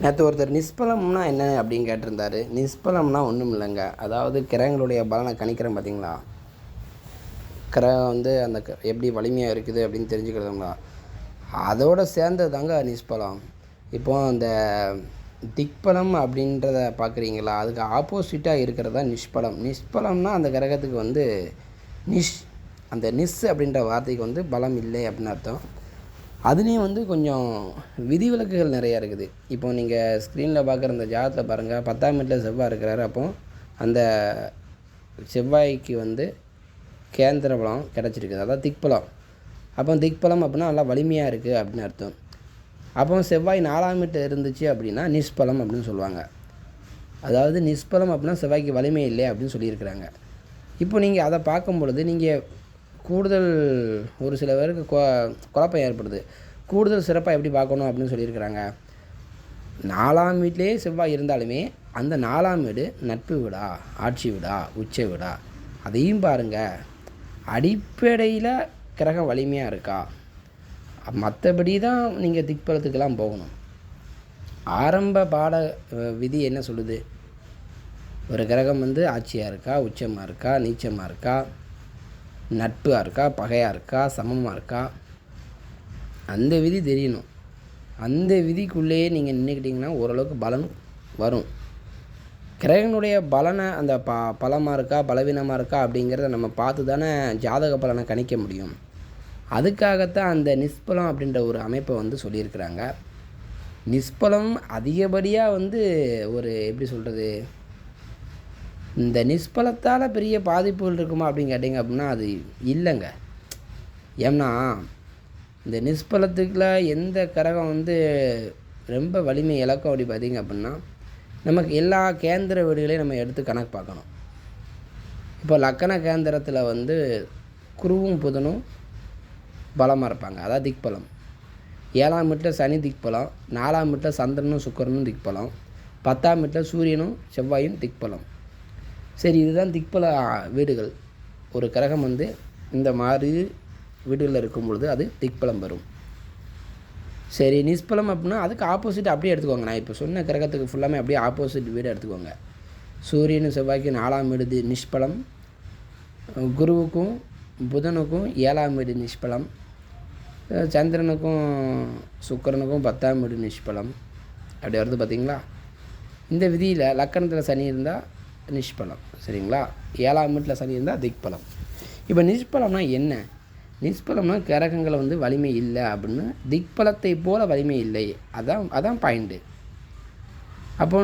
நேற்று ஒருத்தர் நிஷ்பலம்னா என்ன அப்படின்னு கேட்டிருந்தார். நிஷ்பலம்னா ஒன்றும் இல்லைங்க. அதாவது கிரகங்களுடைய பலனை கணிக்கிறேன் பார்த்தீங்களா கிரகம் வந்து அந்த க- எப்படி வலிமையாக இருக்குது அப்படின்னு தெரிஞ்சுக்கிறதுங்களா? அதோட சேர்ந்தது தாங்க நிஷ்பலம். இப்போ அந்த திக்பலம் அப்படின்றத பார்க்குறீங்களா அதுக்கு ஆப்போசிட்டாக இருக்கிறதா நிஷ்பலம். நிஷ்பலம்னா அந்த கிரகத்துக்கு வந்து நிஷ் அந்த நிஸ் அப்படின்ற வார்த்தைக்கு வந்து பலம் இல்லை அப்படின்னு அர்த்தம். அதுலேயும் வந்து கொஞ்சம் விதிவிலக்குகள் நிறையா இருக்குது. இப்போ நீங்கள் ஸ்க்ரீனில் பார்க்குற அந்த ஜாதகத்தில் பாருங்கள் பத்தாம் வீட்டில் செவ்வாய் இருக்கிறாரு அப்போ அந்த செவ்வாய்க்கு வந்து கேந்திர பலம் கிடச்சிருக்குது. அதாவது திக்பலம் அப்போ திக்பலம் அப்படின்னா நல்லா வலிமையாக இருக்குது அப்படின்னு அர்த்தம். அப்போ செவ்வாய் நாலாம் வீட்டில் இருந்துச்சு அப்படின்னா நிஷ்பலம் அப்படின்னு சொல்லுவாங்க. அதாவது நிஷ்பலம் அப்படின்னா செவ்வாய்க்கு வலிமை இல்லை அப்படின்னு சொல்லியிருக்கிறாங்க. இப்போ நீங்கள் அதை பார்க்கும் பொழுது நீங்கள் கூடுதல் ஒரு சில பேருக்கு கொ குழப்பம் ஏற்படுது. கூடுதல் சிறப்பாக எப்படி பார்க்கணும் அப்படின்னு சொல்லியிருக்கிறாங்க. நாலாம் வீட்டிலே செவ்வாய் இருந்தாலுமே அந்த நாலாம் வீடு நட்பு வீடா ஆட்சி வீடா உச்ச வீடா? அதையும் பாருங்கள் அடிப்படையில் கிரகம் வலிமையாக இருக்கா? மற்றபடி தான் நீங்கள் திக்பலத்துக்கெல்லாம் போகணும். ஆரம்ப பாட விதி என்ன சொல்லுது? ஒரு கிரகம் வந்து ஆட்சியாக இருக்கா உச்சமாக இருக்கா நீச்சமாக இருக்கா? நட்பாக இருக்கா பகையாக இருக்கா சமமாக இருக்கா? அந்த விதி தெரியணும். அந்த விதிக்குள்ளேயே நீங்கள் நின்றுக்கிட்டிங்கன்னா ஓரளவுக்கு பலன் வரும். கிரகனுடைய பலனை அந்த ப பலமாக இருக்கா பலவீனமாக இருக்கா அப்படிங்கிறத நம்ம பார்த்து தானே ஜாதக பலனை கணிக்க முடியும். அதுக்காகத்தான் அந்த நிஷ்பலம் அப்படின்ற ஒரு அமைப்பை வந்து சொல்லியிருக்கிறாங்க. நிஷ்பலம் அதிகப்படியாக வந்து ஒரு எப்படி சொல்கிறது இந்த நிஷ்பலத்தால் பெரிய பாதிப்புகள் இருக்குமா அப்படின்னு கேட்டிங்க அப்படின்னா அது இல்லைங்க. ஏன்னா இந்த நிஷ்பலத்துக்குள்ள எந்த கிரகம் வந்து ரொம்ப வலிமை இழக்கும் அப்படி பார்த்தீங்க அப்படின்னா நமக்கு எல்லா கேந்திர வீடுகளையும் நம்ம எடுத்து கணக்கு பார்க்கணும். இப்போ லக்கண கேந்திரத்தில் வந்து குருவும் புதனும் பலமாக இருப்பாங்க. அதான் திக்பலம். ஏழாம் வீட்டில் சனி திக்பலம் நாலாம் வீட்டில் சந்திரனும் சுக்கரனும் திக்பலம் பத்தாம் வீட்டில் சூரியனும் செவ்வாயும் திக்பலம். சரி இதுதான் திக்பல வீடுகள். ஒரு கிரகம் வந்து இந்த மாதிரி வீடுகளில் இருக்கும் பொழுது அது திக்பலம் வரும் சரி நிஷ்பலம் அப்படின்னா அதுக்கு ஆப்போசிட் அப்படியே எடுத்துக்கோங்க. நான் இப்போ சொன்ன கிரகத்துக்கு ஃபுல்லாமே அப்படியே ஆப்போசிட் வீடு எடுத்துக்கோங்க. சூரியனும் செவ்வாய்க்கு நாலாம் வீடு நிஷ்பலம். குருவுக்கும் புதனுக்கும் ஏழாம் வீடு நிஷ்பலம். சந்திரனுக்கும் சுக்கிரனுக்கும் பத்தாம் வீடு நிஷ்பலம். அப்படி வருது பார்த்தீங்களா இந்த விதியில் லக்கணத்தில் சனி இருந்தால் நிஷ்பலம் சரிங்களா? ஏழாம் வீட்டில் சனி இருந்தால் திக்பலம். இப்போ நிஷ்பலம்னா என்ன? நிஷ்பலம்னா கிரகங்களை வந்து வலிமை இல்லை அப்படின்னு திக்பலத்தை போல வலிமை இல்லை. அதான் அதான் பாயிண்ட்டு அப்போ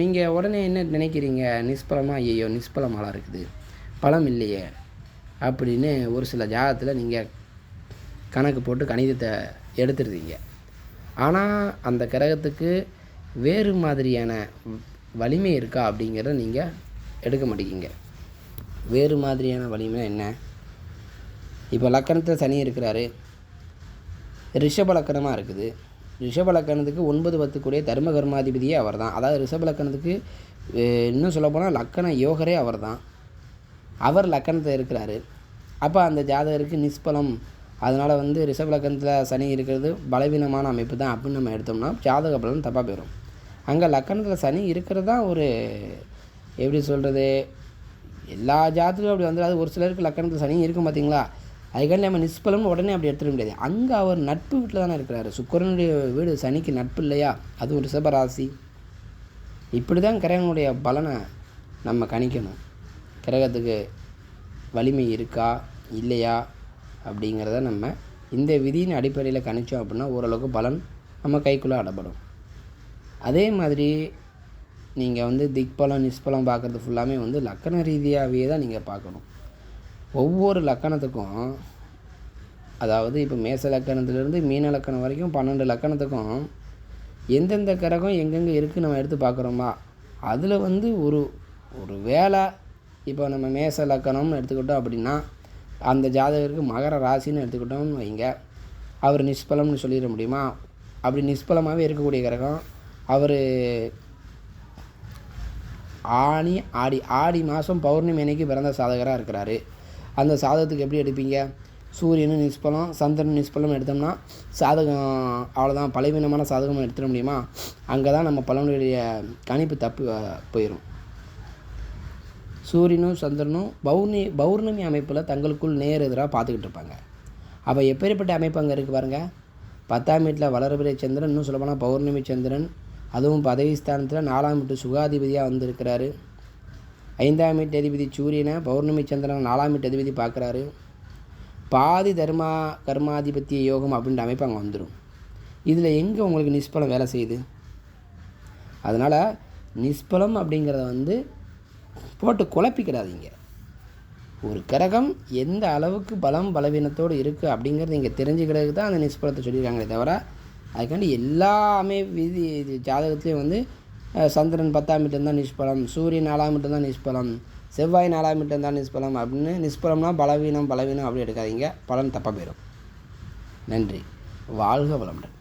நீங்கள் உடனே என்ன நினைக்கிறீங்க? நிஷ்பலமாக ஐயோ நிஷ்பலமாலாம் இருக்குது. பலம் இல்லையே? அப்படின்னு ஒரு சில ஜாதகத்தில் நீங்கள் கணக்கு போட்டு கணிதத்தை எடுத்துருந்தீங்க ஆனால் அந்த கிரகத்துக்கு வேறு மாதிரியான வலிமை இருக்கா அப்படிங்கிறத நீங்கள் எடுக்க மாட்டேங்கிங்க வேறு மாதிரியான வலிமை என்ன? இப்போ லக்கணத்தில் சனி இருக்கிறாரு. ரிஷப லக்கணமாக இருக்குது. ரிஷப லக்கணத்துக்கு ஒன்பது பத்துக்குரிய தர்ம கர்மாதிபதியே அவர் தான் அதாவது ரிஷப லக்கணத்துக்கு இன்னும் சொல்லப்போனால் லக்கண யோகரே அவர் தான் அவர் லக்கணத்தில் இருக்கிறாரு. அப்போ அந்த ஜாதகருக்கு நிஷ்பலம். அதனால் வந்து ரிஷப லக்கணத்தில் சனி இருக்கிறது பலவீனமான அமைப்பு தான் அப்படின்னு நம்ம எடுத்தோம்னா ஜாதக பலன் தப்பாக போயிடும் அங்கே லக்கணத்தில் சனி இருக்கிறதா ஒரு எப்படி சொல்கிறது எல்லா ஜாத்துக்கும் அப்படி வந்துடாது. ஒரு சிலருக்கு லக்கணத்தில் சனி இருக்கும் பார்த்தீங்களா அதுக்காண்டி நம்ம நிஷ்பலம்னு உடனே அப்படி எடுத்துட முடியாது. அங்கே அவர் நட்பு வீட்டில் தானே இருக்கிறாரு. சுக்கிரனுடைய வீடு சனிக்கு நட்பு இல்லையா? அதுவும் ரிஷபராசி இப்படி தான் கிரகனுடைய பலனை நம்ம கணிக்கணும். கிரகத்துக்கு வலிமை இருக்கா இல்லையா? அப்படிங்கிறத நம்ம இந்த விதியின் அடிப்படையில் கணிச்சோம் அப்படின்னா ஓரளவுக்கு பலன் நம்ம கைக்குள்ளே அடப்படும். அதே மாதிரி நீங்கள் வந்து திக்பலம் நிஷ்பலம் பார்க்குறது ஃபுல்லாமே வந்து லக்கண ரீதியாகவே தான் நீங்கள் பார்க்கணும். ஒவ்வொரு லக்கணத்துக்கும் அதாவது இப்போ மேச லக்கணத்துலேருந்து மீன லக்கணம் வரைக்கும் பன்னெண்டு லக்கணத்துக்கும் எந்தெந்த கரகம் எங்கெங்கே இருக்குது நம்ம எடுத்து பார்க்குறோமா? அதில் வந்து ஒரு ஒரு வேலை இப்போ நம்ம மேச லக்கணம்னு எடுத்துக்கிட்டோம் அப்படின்னா அந்த ஜாதகருக்கு மகர ராசின்னு எடுத்துக்கிட்டோம்னு வைங்க. அவர் நிஷ்பலம்னு சொல்லிட முடியுமா? அப்படி நிஷ்பலமாகவே இருக்கக்கூடிய கிரகம் அவர் ஆனி ஆடி ஆடி மாதம் பௌர்ணமி அன்னைக்கு பிறந்த சாதகராக இருக்கிறாரு. அந்த சாதகத்துக்கு எப்படி எடுப்பீங்க? சூரியனும் நிஷ்பலம் சந்திரன் நிஷ்பலம் எடுத்தோம்னா சாதகம் அவ்வளோதான் பலவீனமான சாதகம் எடுத்துட முடியுமா? அங்கே தான் நம்ம பலனுடைய கணிப்பு தப்பு போயிடும் சூரியனும் சந்திரனும் பௌர்ணி பௌர்ணமி அமைப்பில் தங்களுக்குள் நேர் எதிராக பார்த்துக்கிட்டு இருப்பாங்க. அப்போ எப்பேற்பட்ட அமைப்பு அங்கே இருக்குது பாருங்கள் பத்தாம் வீட்டில் வளர்பிறை சந்திரன் இன்னும் சொல்லப்போனால் பௌர்ணமி சந்திரன் அதுவும் பதவி ஸ்தானத்தில் நாலாம் வீட்டு சுகாதிபதியாக வந்திருக்கிறாரு. ஐந்தாம் வீட்டு அதிபதி சூரியனை பௌர்ணமி சந்திரன் நாலாம் வீட்டு அதிபதி பார்க்குறாரு. பாதி தர்மா கர்மாதிபத்திய யோகம் அப்படின்ற அமைப்பு அங்கே வந்துடும் இதில் எங்கே உங்களுக்கு நிஷ்பலம் வேலை செய்யுது? அதனால் நிஷ்பலம் அப்படிங்கிறத வந்து போட்டு குழப்பிக்கிறாதீங்க ஒரு கிரகம் எந்த அளவுக்கு பலம் பலவீனத்தோடு இருக்குது அப்படிங்கிறது இங்கே தெரிஞ்சுக்கிறதுக்கு தான் அந்த நிஷ்பலத்தை சொல்லியிருக்காங்களே தவிர அதுக்காண்டி எல்லாமே விதி இது ஜாதகத்துலேயும் வந்து சந்திரன் பத்தாம் மீட்டம் தான் நிஷ்பலம் சூரியன் நாலாம் மீட்டம் தான் நிஷ்பலம் செவ்வாய் நாலாம் மீட்டம் தான் நிஷ்பலம் அப்படின்னு நிஷ்பலம்னா பலவீனம் பலவீனம் அப்படி எடுக்காதீங்க. பலன் தப்பாக போயிடும் நன்றி. வாழ்க வளமுடன்.